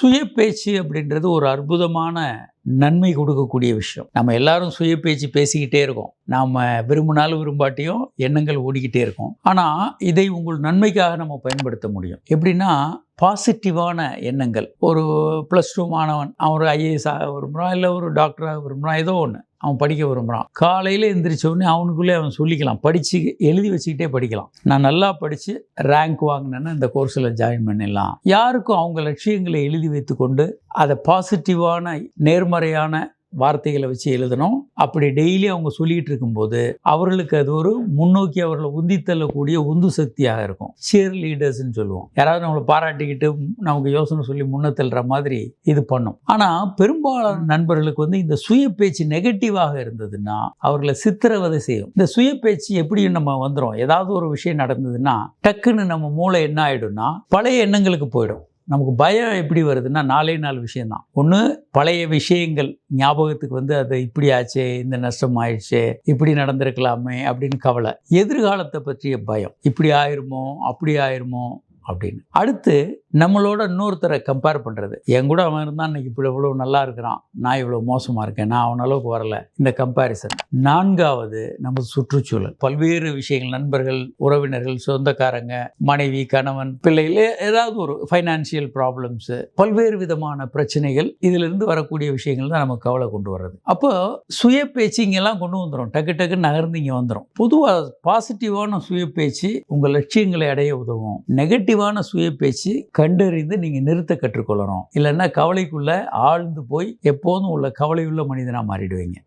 சுய பேச்சு அப்படின்றது ஒரு அற்புதமான நன்மை கொடுக்கக்கூடிய விஷயம். நம்ம எல்லாரும் சுய பேச்சு பேசிக்கிட்டே இருக்கோம். நாம் விரும்பினாலும் விரும்பாட்டியும் எண்ணங்கள் ஓடிக்கிட்டே இருக்கும். ஆனால் இதை உங்கள் நன்மைக்காக நம்ம பயன்படுத்த முடியும். எப்படின்னா பாசிட்டிவான எண்ணங்கள். ஒரு ப்ளஸ் டூ மாணவன் அவன் ஒரு ஐஏஎஸ் ஆக விரும்புகிறான் இல்லை ஒரு டாக்டராக விரும்புகிறான் ஏதோ ஒன்று அவன் படிக்க விரும்புகிறான் காலையில் எந்திரிச்ச உடனே அவனுக்குள்ளே அவன் சொல்லிக்கலாம். படித்து எழுதி வச்சுக்கிட்டே படிக்கலாம். நான் நல்லா படித்து ரேங்க் வாங்கினேன்னா இந்த கோர்ஸில் ஜாயின் பண்ணிடலாம். யாருக்கும் அவங்க லட்சியங்களை எழுதி வைத்துக்கொண்டு அதை பாசிட்டிவான நேர்மறையான வார்த்தைகளை வச்சு எழுதணும். அப்படி டெய்லி அவங்க சொல்லிகிட்டு இருக்கும்போது அவர்களுக்கு அது ஒரு முன்னோக்கி அவர்களை உந்தி தள்ளக்கூடிய உந்து சக்தியாக இருக்கும். சேர் லீடர்ஸ்ன்னு சொல்லுவோம். யாராவது நம்மளை பாராட்டிக்கிட்டு நமக்கு யோசனை சொல்லி முன்ன தள்ளுற மாதிரி இது பண்ணும். ஆனால் பெரும்பாலான நண்பர்களுக்கு வந்து இந்த சுய பேச்சு நெகட்டிவாக இருந்ததுன்னா அவர்களை சித்திரவதை செய்யும். இந்த சுய பேச்சு எப்படி நம்ம வந்துடும் ஏதாவது ஒரு விஷயம் நடந்ததுன்னா டக்குன்னு நம்ம மூளை என்ன ஆகிடும்னா பழைய எண்ணங்களுக்கு போயிடும். நமக்கு பயம் எப்படி வருதுன்னா நாலே நாலு விஷயம்தான். ஒன்று பழைய விஷயங்கள் ஞாபகத்துக்கு வந்து அது இப்படி ஆச்சே இந்த நஷ்டம் ஆயிடுச்சே இப்படி நடந்திருக்கலாமே அப்படின்னு கவலை. எதிர்காலத்தை பற்றிய பயம். இப்படி ஆயிருமோ அப்படி ஆயிருமோ அப்படின்னு. அடுத்து நம்மளோட இன்னொருத்தரை கம்பேர் பண்ணுறது என் கூட அவன் இருந்தான் இன்னைக்கு இப்படி இவ்வளோ நல்லா இருக்கிறான். நான் இவ்வளோ மோசமாக இருக்கேன். நான் அவன் அளவுக்கு வரல. இந்த கம்பேரிசன் நான்காவது நம்ம சுற்றுச்சூழல். பல்வேறு விஷயங்கள் நண்பர்கள் உறவினர்கள் சொந்தக்காரங்க மனைவி கணவன் பிள்ளைகள் ஏதாவது ஒரு ஃபைனான்சியல் ப்ராப்ளம்ஸு பல்வேறு விதமான பிரச்சனைகள் இதிலிருந்து வரக்கூடிய விஷயங்கள் தான் நமக்கு கவலை கொண்டு வர்றது. அப்போ சுய பேச்சு இங்கெல்லாம் கொண்டு வந்துடும் டக்கு டக்குன்னு நகர்ந்து இங்கே வந்துடும் பொதுவாக பாசிட்டிவான சுய பேச்சு உங்கள் லட்சியங்களை அடைய உதவும். நெகட்டிவ் நெகட்டிவான சுய பேச்சு கண்டறிந்து நீங்கள் நிறுத்த கற்றுக்கொள்ளணும். இல்லைன்னா கவலைக்குள்ளே ஆழ்ந்து போய் எப்போதும் உள்ள கவலையுள்ள மனிதனாக மாறிடுவீங்க.